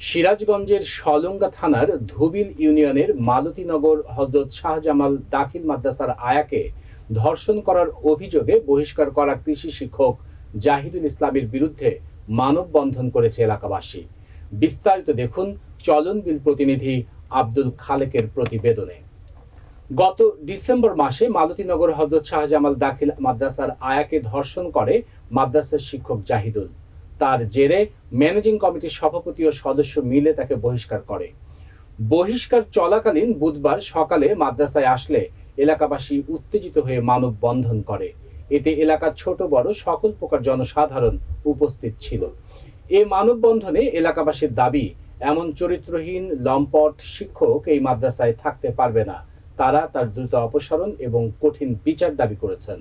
সিরাজগঞ্জের সলঙ্গা থানার ধুবিল ইউনিয়নের মালতীনগর হজরত শাহজামাল দাখিল মাদ্রাসার আয়াকে ধর্ষণ করার অভিযোগে বহিষ্কার করা কৃষি শিক্ষক জাহিদুল ইসলামের বিরুদ্ধে মানববন্ধন করেছে এলাকাবাসী। বিস্তারিত দেখুন চলন বিল প্রতিনিধি আব্দুল খালেকের প্রতিবেদনে। গত ডিসেম্বর মাসে মালতীনগর হজরত শাহজামাল দাখিল মাদ্রাসার আয়াকে ধর্ষণ করে মাদ্রাসার শিক্ষক জাহিদুল। তার জেরে ম্যানেজিং কমিটির সভাপতি ও সদস্য মিলে তাকে বহিষ্কার করে। বহিষ্কার চলাকালীন বুধবার সকালে মাদ্রাসায় আসলে এলাকাবাসী উত্তেজিত হয়ে মানববন্ধন করে। এতে এলাকার ছোট বড় সকল প্রকার জনসাধারণ উপস্থিত ছিল। এ মানববন্ধনে এলাকাবাসীর দাবি, এমন চরিত্রহীন, লম্পট শিক্ষক এই মাদ্রাসায় থাকতে পারবে না। তারা তার দ্রুত অপসারণ এবং কঠিন বিচার দাবি করেছেন।